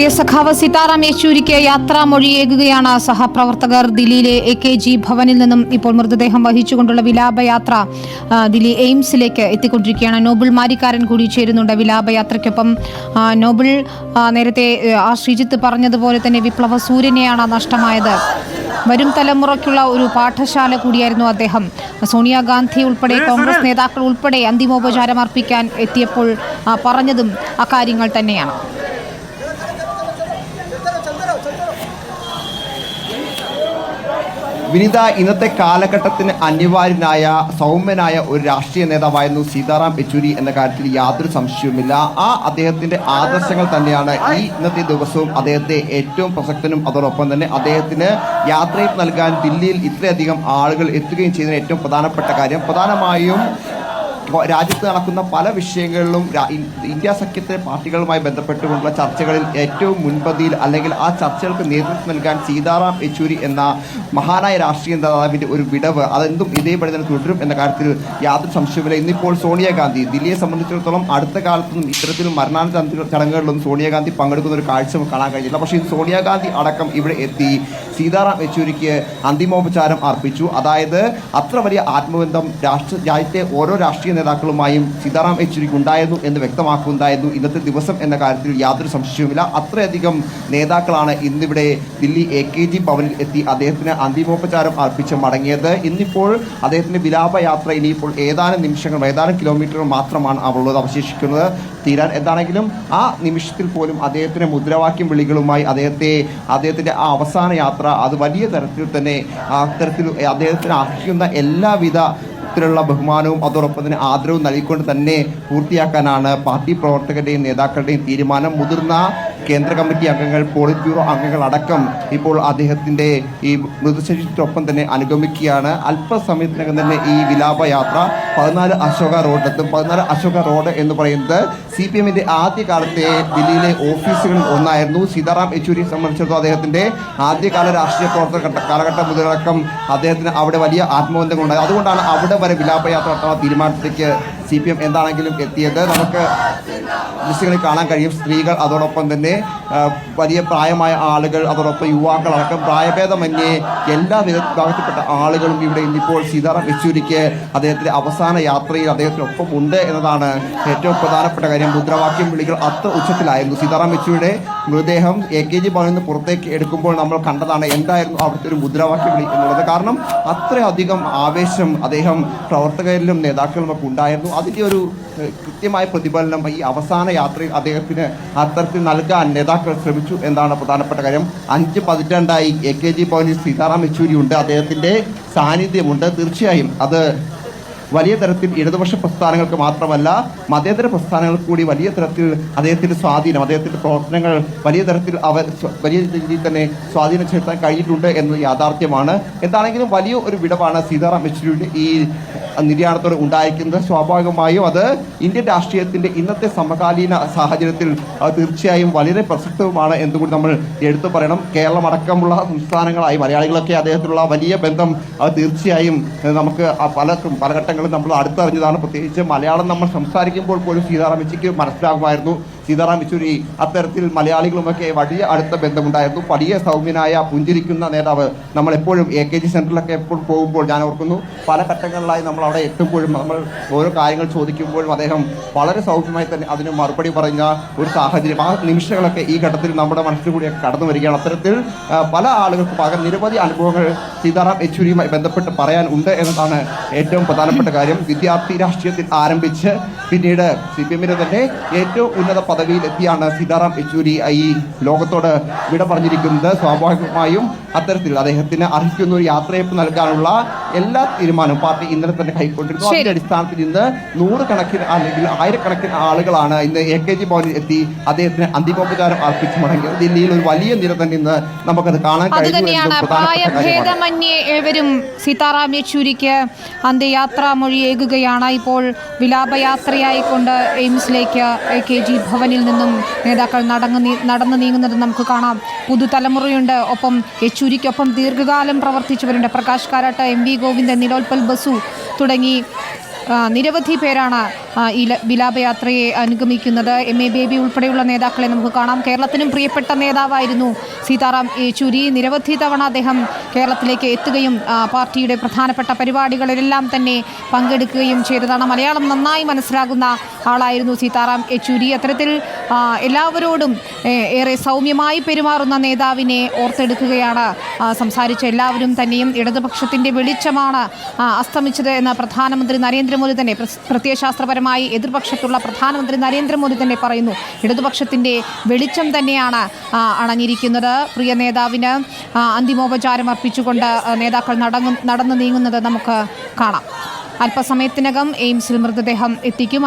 പ്രിയ സഖാവ് സീതാറാം യെച്ചൂരിക്ക് യാത്രാമൊഴിയേകുകയാണ്. സഹപ്രവർത്തകർ ദില്ലിയിലെ എ കെ ജി ഭവനിൽ നിന്നും ഇപ്പോൾ മൃതദേഹം വഹിച്ചുകൊണ്ടുള്ള വിലാപയാത്ര ദില്ലി എയിംസിലേക്ക് എത്തിക്കൊണ്ടിരിക്കുകയാണ്. നോബിൾ മാരിക്കാരൻ കൂടി ചേരുന്നുണ്ട് വിലാപയാത്രയ്ക്കൊപ്പം. നോബിൾ നേരത്തെ ആ, ശ്രീജിത്ത് പറഞ്ഞതുപോലെ തന്നെ വിപ്ലവ സൂര്യനെയാണ് നഷ്ടമായത്. വരും തലമുറയ്ക്കുള്ള ഒരു പാഠശാല കൂടിയായിരുന്നു അദ്ദേഹം. സോണിയാഗാന്ധി ഉൾപ്പെടെ കോൺഗ്രസ് നേതാക്കൾ ഉൾപ്പെടെ അന്തിമോപചാരം അർപ്പിക്കാൻ എത്തിയപ്പോൾ പറഞ്ഞതും അക്കാര്യങ്ങൾ തന്നെയാണ്. വിനിത ഇന്നത്തെ കാലഘട്ടത്തിന് അനിവാര്യനായ സൗമ്യനായ ഒരു രാഷ്ട്രീയ നേതാവായിരുന്നു സീതാറാം യെച്ചൂരി എന്ന കാര്യത്തിൽ യാതൊരു സംശയവുമില്ല. ആ അദ്ദേഹത്തിന്റെ ആദർശങ്ങൾ തന്നെയാണ് ഈ ഇന്നത്തെ ദിവസവും അദ്ദേഹത്തെ ഏറ്റവും പ്രസക്തനും അതോടൊപ്പം തന്നെ അദ്ദേഹത്തിന് യാത്രയിൽ നൽകാൻ ദില്ലിയിൽ ഇത്രയധികം ആളുകൾ എത്തുകയും ചെയ്യുന്ന ഏറ്റവും പ്രധാനപ്പെട്ട കാര്യം. പ്രധാനമായും രാജ്യത്ത് നടക്കുന്ന പല വിഷയങ്ങളിലും ഇന്ത്യ സഖ്യത്തെ പാർട്ടികളുമായി ബന്ധപ്പെട്ടുകൊണ്ടുള്ള ചർച്ചകളിൽ ഏറ്റവും മുൻപന്തിയിൽ അല്ലെങ്കിൽ ആ ചർച്ചകൾക്ക് നേതൃത്വം നൽകാൻ സീതാറാം യെച്ചൂരി എന്ന മഹാനായ രാഷ്ട്രീയ നേതാവിന്റെ ഒരു വിടവ് അതെന്തും ഇതേപടി തന്നെ തുടരും എന്ന കാര്യത്തിൽ യാതൊരു സംശയവുമില്ല. ഇന്നിപ്പോൾ സോണിയാഗാന്ധി ദില്ലിയെ സംബന്ധിച്ചിടത്തോളം അടുത്ത കാലത്തൊന്നും ഇത്തരത്തിൽ മരണാനന്തര ചടങ്ങുകളിലൊന്നും സോണിയാഗാന്ധി പങ്കെടുക്കുന്ന ഒരു കാഴ്ച കാണാൻ കഴിഞ്ഞില്ല. പക്ഷേ ഇന്ന് സോണിയാഗാന്ധി അടക്കം ഇവിടെ എത്തി സീതാറാം യെച്ചൂരിക്ക് അന്തിമോപചാരം അർപ്പിച്ചു. അതായത് അത്ര വലിയ ആത്മബന്ധം രാഷ്ട്ര രാജ്യത്തെ ഓരോ രാഷ്ട്രീയ നേതാക്കളുമായും സീതാറാം യെച്ചൂരിക്ക് ഉണ്ടായിരുന്നു എന്ന് വ്യക്തമാക്കുന്നുണ്ടായിരുന്നു. ഇന്നത്തെ ദിവസം എന്ന കാര്യത്തിൽ യാതൊരു സംശയവുമില്ല. അത്രയധികം നേതാക്കളാണ് ഇന്നിവിടെ ദില്ലി എ കെ ജി ഭവനിൽ എത്തി അദ്ദേഹത്തിന് അന്തിമോപചാരം അർപ്പിച്ച് മടങ്ങിയത്. ഇന്നിപ്പോൾ അദ്ദേഹത്തിന്റെ വിലാപയാത്ര ഇനിയിപ്പോൾ ഏതാനും നിമിഷങ്ങൾ ഏതാനും കിലോമീറ്ററുകൾ മാത്രമാണ് അവളുള്ളത് അവശേഷിക്കുന്നത്. തീരാൻ എന്താണെങ്കിലും ആ നിമിഷത്തിൽ പോലും അദ്ദേഹത്തിന്റെ മുദ്രാവാക്യം വിളികളുമായി അദ്ദേഹത്തെ അദ്ദേഹത്തിന്റെ ആ അവസാന യാത്ര അത് വലിയ തരത്തിൽ തന്നെ ആ തരത്തിൽ അദ്ദേഹത്തിന് അർഹിക്കുന്ന എല്ലാവിധ ത്തിലുള്ള ബഹുമാനവും അതോടൊപ്പം തന്നെ ആദരവും നൽകിക്കൊണ്ട് തന്നെ പൂർത്തിയാക്കാനാണ് പാർട്ടി പ്രവർത്തകരുടെയും നേതാക്കളുടെയും തീരുമാനം. മുതിർന്ന കേന്ദ്ര കമ്മിറ്റി അംഗങ്ങൾ പോളിറ്റ് ബ്യൂറോ അംഗങ്ങൾ അടക്കം ഇപ്പോൾ അദ്ദേഹത്തിന്റെ ഈ മൃതശരീരത്തിനൊപ്പം തന്നെ അനുഗമിക്കുകയാണ്. അല്പസമയത്തിനകം തന്നെ ഈ വിലാപയാത്ര പതിനാല് അശോക റോഡിലെത്തും പതിനാല് അശോക റോഡ് എന്ന് പറയുന്നത് സി പി എമ്മിന്റെ ആദ്യകാലത്തെ ദില്ലിയിലെ ഓഫീസുകളിൽ ഒന്നായിരുന്നു. സീതാറാം യെച്ചൂരിയെ സംബന്ധിച്ചിടത്തോളം അദ്ദേഹത്തിന്റെ ആദ്യകാല രാഷ്ട്രീയ പ്രവർത്തന ഘട്ട- കാലഘട്ടം മുതലടക്കം അദ്ദേഹത്തിന് അവിടെ വലിയ ആത്മബന്ധങ്ങളുണ്ടായി അതുകൊണ്ടാണ് അവിടെ വരെ വിലാപയാത്ര നടത്താൻ തീരുമാനത്തിലേക്ക് സി പി എം എന്താണെങ്കിലും എത്തിയത്. നമുക്ക് ദൃശ്യങ്ങളിൽ കാണാൻ കഴിയും. സ്ത്രീകൾ അതോടൊപ്പം തന്നെ വലിയ പ്രായമായ ആളുകൾ അതോടൊപ്പം യുവാക്കൾ യുവാക്കളടക്കം പ്രായഭേദമന്യേ എല്ലാ വിഭാഗത്തിൽപ്പെട്ട ആളുകളും ഇവിടെ ഇന്നിപ്പോൾ സീതാറാം യെച്ചൂരിക്ക് അദ്ദേഹത്തിന്റെ അവസാന യാത്രയിൽ അദ്ദേഹത്തിനൊപ്പം ഉണ്ട് എന്നതാണ് ഏറ്റവും പ്രധാനപ്പെട്ട കാര്യം. മുദ്രാവാക്യം വിളികൾ അത്ര ഉച്ചത്തിലായിരുന്നു. സീതാറാം യെച്ചൂരിയുടെ മൃതദേഹം എ കെ ജി ഭവനിൽ നിന്ന് പുറത്തേക്ക് എടുക്കുമ്പോൾ നമ്മൾ കണ്ടതാണ് എന്തായിരുന്നു അവിടുത്തെ ഒരു മുദ്രാവാക്യം വിളി എന്നുള്ളത്. കാരണം അത്രയധികം ആവേശം അദ്ദേഹം പ്രവർത്തകരിലും നേതാക്കളിലും ഒക്കെ ഉണ്ടായിരുന്നു. അതിന്റെ ഒരു കൃത്യമായ പ്രതിഫലനം ഈ അവസാന യാത്രയിൽ അദ്ദേഹത്തിന് അത്തരത്തിൽ നൽകാൻ നേതാക്കൾ ശ്രമിച്ചു എന്നാണ് പ്രധാനപ്പെട്ട കാര്യം. അഞ്ച് പതിറ്റാണ്ടായി എ കെ ജി ഭവനിൽ സീതാറാം യെച്ചൂരി ഉണ്ട്. അദ്ദേഹത്തിന്റെ സാന്നിധ്യമുണ്ട്. തീർച്ചയായും അത് വലിയ തരത്തിൽ ഇടതുപക്ഷ പ്രസ്ഥാനങ്ങൾക്ക് മാത്രമല്ല മതേതര പ്രസ്ഥാനങ്ങൾക്ക് കൂടി വലിയ തരത്തിൽ അദ്ദേഹത്തിന്റെ സ്വാധീനം അദ്ദേഹത്തിന്റെ പ്രവർത്തനങ്ങൾ വലിയ തരത്തിൽ അവർ വലിയ രീതിയിൽ തന്നെ സ്വാധീനം ചെലുത്താൻ കഴിഞ്ഞിട്ടുണ്ട് എന്നത് യാഥാർത്ഥ്യമാണ്. എന്താണെങ്കിലും വലിയ ഒരു വിടവാണ് സീതാറാം യെച്ചൂരിയുടെ ഈ നിര്യാണത്തോടെ ഉണ്ടായിരിക്കുന്നത്. സ്വാഭാവികമായും അത് ഇന്ത്യൻ രാഷ്ട്രീയത്തിന്റെ ഇന്നത്തെ സമകാലീന സാഹചര്യത്തിൽ തീർച്ചയായും വളരെ പ്രസക്തവുമാണ് എന്നുകൂടി നമ്മൾ എടുത്തു പറയണം. കേരളം അടക്കമുള്ള സംസ്ഥാനങ്ങളായി മലയാളികളൊക്കെ അദ്ദേഹത്തിലുള്ള വലിയ ബന്ധം തീർച്ചയായും നമുക്ക് പല പല നമ്മൾ അടുത്തറിഞ്ഞതാണ്. പ്രത്യേകിച്ച് മലയാളം നമ്മൾ സംസാരിക്കുമ്പോൾ പോലും സീതാറാം യെച്ചൂരിക്ക് മനസ്സിലാകുമായിരുന്നു. സീതാറാം യെച്ചൂരി അത്തരത്തിൽ മലയാളികളുമൊക്കെ വലിയ അടുത്ത ബന്ധമുണ്ടായിരുന്നു. വലിയ സൗമ്യനായ പുഞ്ചിരിക്കുന്ന നേതാവ് നമ്മൾ എപ്പോഴും എ കെ ജി സെന്ററിലൊക്കെ എപ്പോഴും പോകുമ്പോൾ ഞാൻ ഓർക്കുന്നു. പല ഘട്ടങ്ങളിലായി നമ്മൾ അവിടെ എത്തുമ്പോഴും നമ്മൾ ഓരോ കാര്യങ്ങൾ ചോദിക്കുമ്പോഴും അദ്ദേഹം വളരെ സൗമ്യമായി തന്നെ അതിന് മറുപടി പറഞ്ഞ ഒരു സാഹചര്യം. ആ നിമിഷങ്ങളൊക്കെ ഈ ഘട്ടത്തിൽ നമ്മുടെ മനസ്സിൽ കടന്നു വരികയാണ്. അത്തരത്തിൽ പല ആളുകൾക്ക് പകരം നിരവധി അനുഭവങ്ങൾ സീതാറാം യെച്ചൂരിയുമായി ബന്ധപ്പെട്ട് പറയാൻ ഉണ്ട് എന്നതാണ് ഏറ്റവും പ്രധാനപ്പെട്ട കാര്യം. വിദ്യാർത്ഥി രാഷ്ട്രീയത്തിൽ ആരംഭിച്ച് പിന്നീട് സി പി എമ്മിന്റെ തന്നെ ഏറ്റവും ഉന്നത പദവിയിൽ എത്തിയാണ് സീതാറാം യെച്ചൂരി ഈ ലോകത്തോട് വിട പറഞ്ഞിരിക്കുന്നത്. സ്വാഭാവികമായും അത്തരത്തിൽ അദ്ദേഹത്തിന് അർഹിക്കുന്ന ഒരു യാത്രയപ്പ് നൽകാനുള്ള എല്ലാ തീരുമാനവും പാർട്ടി ഇന്നലെ തന്നെ കൈക്കൊണ്ടിരുന്നു. അതിന്റെ അടിസ്ഥാനത്തിൽ ഇന്ന് നൂറുകണക്കിന് അല്ലെങ്കിൽ ആയിരക്കണക്കിന് ആളുകളാണ് ഇന്ന് എ കെ ജി ഭവനിൽ എത്തി അദ്ദേഹത്തിന് അന്തിമോപചാരം അർപ്പിച്ചു മടങ്ങിയത്. ദില്ലിയിൽ ഒരു വലിയ നിര തന്നെ ഇന്ന് നമുക്കത് കാണാൻ കഴിയും കഴിഞ്ഞു ഏവരും സീതാറാം യെച്ചൂരിക്ക് അന്ത്യയാത്രാ മൊഴിയേകുകയാണ് ഇപ്പോൾ വിലാപയാത്രയായിക്കൊണ്ട് എയിംസിലേക്ക് എ കെ ജി ഭവനിൽ നിന്നും നേതാക്കൾ നടങ്ങ് നടന്നു നീങ്ങുന്നത് നമുക്ക് കാണാം. പുതുതലമുറയുണ്ട്. ഒപ്പം യെച്ചൂരിക്കൊപ്പം ദീർഘകാലം പ്രവർത്തിച്ചവരുണ്ട്. പ്രകാശ് കാരാട്ട് എം വി ഗോവിന്ദൻ നിലോൽപൽ ബസു തുടങ്ങി നിരവധി പേരാണ് ആ, ഈ ല- വിലാപയാത്രയെ അനുഗമിക്കുന്നത് എം. എ. ബേബി ഉൾപ്പെടെയുള്ള നേതാക്കളെ നമുക്ക് കാണാം. കേരളത്തിനും പ്രിയപ്പെട്ട നേതാവായിരുന്നു സീതാറാം യെച്ചൂരി. നിരവധി തവണ അദ്ദേഹം കേരളത്തിലേക്ക് എത്തുകയും പാർട്ടിയുടെ പ്രധാനപ്പെട്ട പരിപാടികളിലെല്ലാം തന്നെ പങ്കെടുക്കുകയും ചെയ്തതാണ്. മലയാളം നന്നായി മനസ്സിലാകുന്ന ആളായിരുന്നു സീതാറാം യെച്ചൂരി. അത്തരത്തിൽ എല്ലാവരോടും ഏറെ സൗമ്യമായി പെരുമാറുന്ന നേതാവിനെ ഓർത്തെടുക്കുകയാണ് സംസാരിച്ച എല്ലാവരും തന്നെയും. ഇടതുപക്ഷത്തിന്റെ വെളിച്ചമാണ് അസ്തമിച്ചത് എന്ന് പ്രധാനമന്ത്രി നരേന്ദ്രമോദി തന്നെ. പ്രസ്- പ്രത്യയശാസ്ത്രപരമായി എതിർപക്ഷത്തുള്ള പ്രധാനമന്ത്രി നരേന്ദ്രമോദി തന്നെ പറയുന്നു. ഇടതുപക്ഷത്തിന്റെ വെളിച്ചം തന്നെയാണ് അണഞ്ഞിരിക്കുന്നത്. പ്രിയ നേതാവിന് അന്തിമോപചാരം അർപ്പിച്ചുകൊണ്ട് നേതാക്കൾ നടന്നു നടന്നു നീങ്ങുന്നത് നമുക്ക് കാണാം. അല്പസമയത്തിനകം എയിംസിൽ മൃതദേഹം എത്തിക്കും.